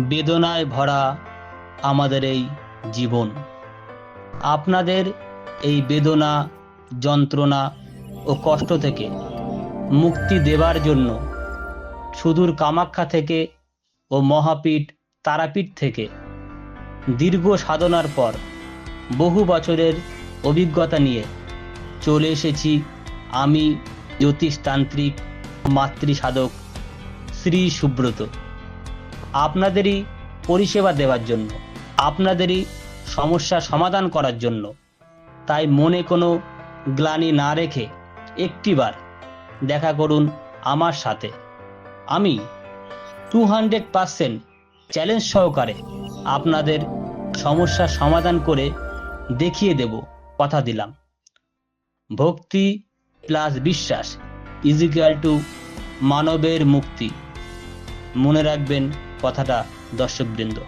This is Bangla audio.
বেদনায় ভরা আমাদের এই জীবন। আপনাদের এই বেদনা, যন্ত্রণা ও কষ্ট থেকে মুক্তি দেবার জন্য সুদূর কামাখ্যা থেকে ও মহাপীঠ তারাপীঠ থেকে দীর্ঘ সাধনার পর বহু বছরের অভিজ্ঞতা নিয়ে চলে এসেছি আমি জ্যোতিষতান্ত্রিক মাতৃসাধক শ্রী সুব্রত। আপনাদেরই পরিষেবা দেওয়ার জন্য, আপনাদেরই সমস্যা সমাধান করার জন্য। তাই মনে কোনো গ্লানি না রেখে একটিবার দেখা করুন আমার সাথে। আমি টু হান্ড্রেড পারসেন্ট চ্যালেঞ্জ সহকারে আপনাদের সমস্যার সমাধান করে দেখিয়ে দেব, কথা দিলাম। ভক্তি প্লাস বিশ্বাস ইজিক্যাল টু মানবের মুক্তি। মনে রাখবেন কথাটা দর্শকবৃন্দ।